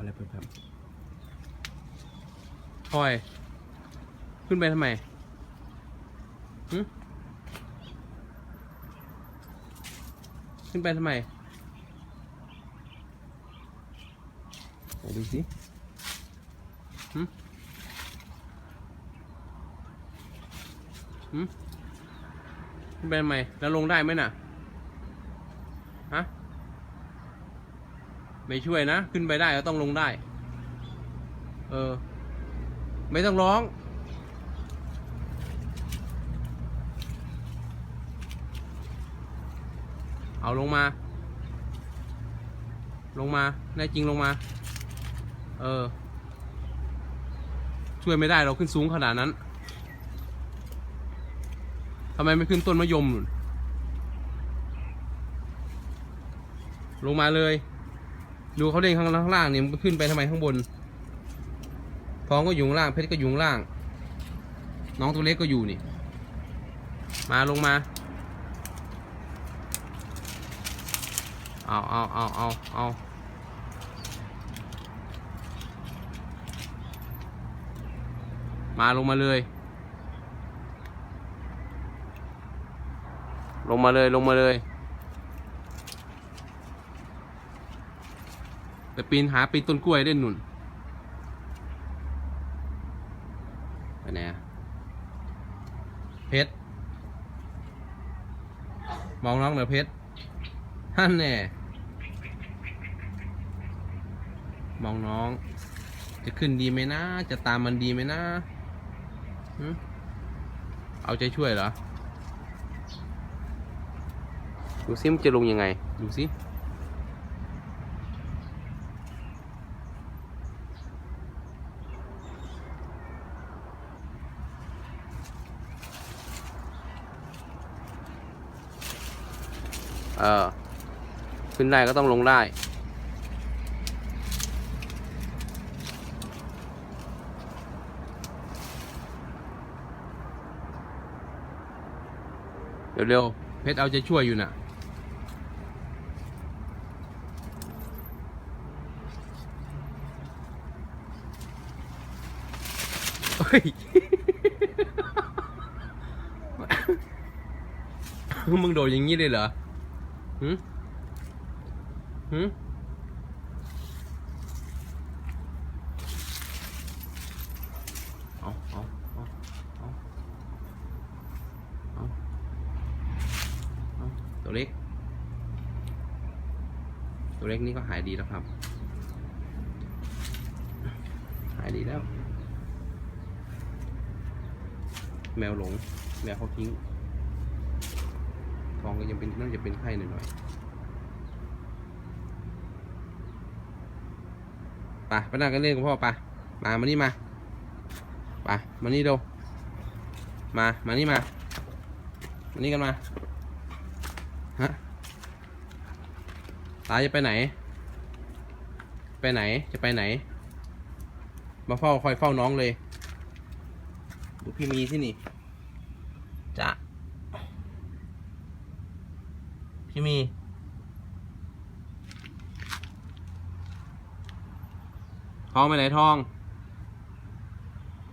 อะไรเพิ่มครับพลอย ขึ้นไปทำไมหึขึ้นไปทำไมไหนดูสิหึหึขึ้นไปทำไม แล้วลงได้ไหมน่ะ ฮะ ไม่ช่วยนะ ขึ้นไปได้ก็ต้องลงได้ เออ ไม่ต้องร้อง เอาลงมา ลงมาแน่จริงลงมา เออ ช่วยไม่ได้เราขึ้นสูงขนาดนั้นทำไมไม่ขึ้นต้นมะยมนู่นลงมาเลย ดูเขาเล่นข้างข้างล่างเนี่ยมันขึ้นไปทำไมข้างบนทองก็อยู่ข้างล่างเพชรก็อยู่ข้างล่าง น้องตัวเล็กก็อยู่นี่ มาลงมา เอาเอาเอาเอาเอามาลงมาเลย ลงมาเลยลงมาเลย ไปปีนหาปีนต้นกล้วยเล่นหนุนไปไหนอะเพชร มองน้องเหนือเพชรท่านแน่มองน้อง จะขึ้นดีไหมนะ จะตามมันดีไหมนะหึเอาใจช่วยเหรอ ดูซิมันจะลงยังไง ดูซิ เออ ขึ้นได้ก็ต้องลงได้ เร็วๆ เพชรเอาใจช่วยอยู่น่ะเฮ้ยมึงโดดอย่างนี้เลยเหรอ หืมหืมเอาเอาเอาเอาเอาเอาตัวเล็ก ตัวเล็กนี่ก็หายดีแล้วครับ หายดีแล้ว แมวหลง แมวเขาทิ้ง องก็ยังเป็นน่าจะเป็นไข้หน่อยๆไปไปนั่งกันเล่นกับพ่อไปมามานี่มาไปมานี่ดูมา มานี่มา มานี่กันมา ฮะ ตาจะไปไหน ไปไหน จะไปไหน มาเฝ้าคอยเฝ้าน้องเลย ดูพี่มีที่นี่จะ พี่มีทองไปไหนทอง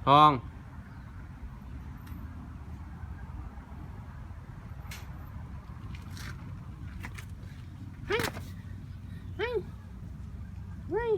ทอง Hey. Hey.